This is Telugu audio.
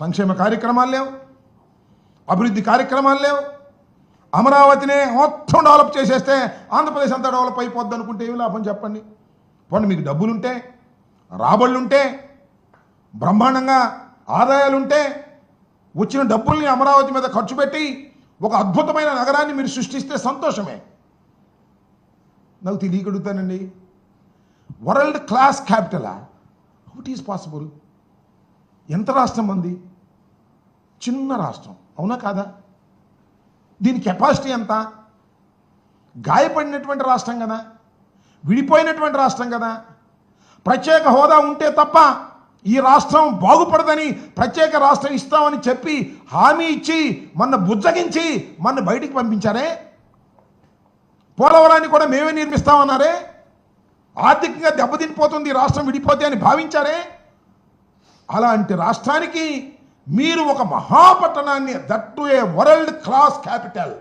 సంక్షేమ కార్యక్రమాలు లేవు. అభివృద్ధి కార్యక్రమాలు లేవు. అమరావతినే మొత్తం డెవలప్ చేసేస్తే ఆంధ్రప్రదేశ్ అంతా డెవలప్ అయిపోద్ది అనుకుంటే ఏమి లాభం చెప్పండి? పోనీ మీకు డబ్బులుంటే రాబళ్ళుంటే బ్రహ్మాండంగా ఆదాయాలుంటే వచ్చిన డబ్బుల్ని అమరావతి మీద ఖర్చు పెట్టి ఒక అద్భుతమైన నగరాన్ని మీరు సృష్టిస్తే సంతోషమే. నాకు తెలియగలుగుతానండి. వరల్డ్ క్లాస్ క్యాపిటలా? హౌట్ ఈజ్ పాసిబుల్ ఎంత రాష్ట్రం ఉంది? చిన్న రాష్ట్రం. అవునా కాదా? దీని కెపాసిటీ ఎంత? గాయపడినటువంటి రాష్ట్రం కదా? విడిపోయినటువంటి రాష్ట్రం కదా? ప్రత్యేక హోదా ఉంటే తప్ప ఈ రాష్ట్రం బాగుపడదని ప్రత్యేక రాష్ట్రం ఇస్తామని చెప్పి హామీ ఇచ్చి మన బుజ్జగించి మన బయటికి పంపించారే? పోలవరాన్ని కూడా మేమే నిర్మిస్తామన్నారే? ఆర్థికంగా దెబ్బతినిపోతుంది ఈ రాష్ట్రం విడిపోతే అని భావించారే? అలాంటి రాష్ట్రానికి మీరు ఒక మహాపట్టణాన్ని that to a world class capital.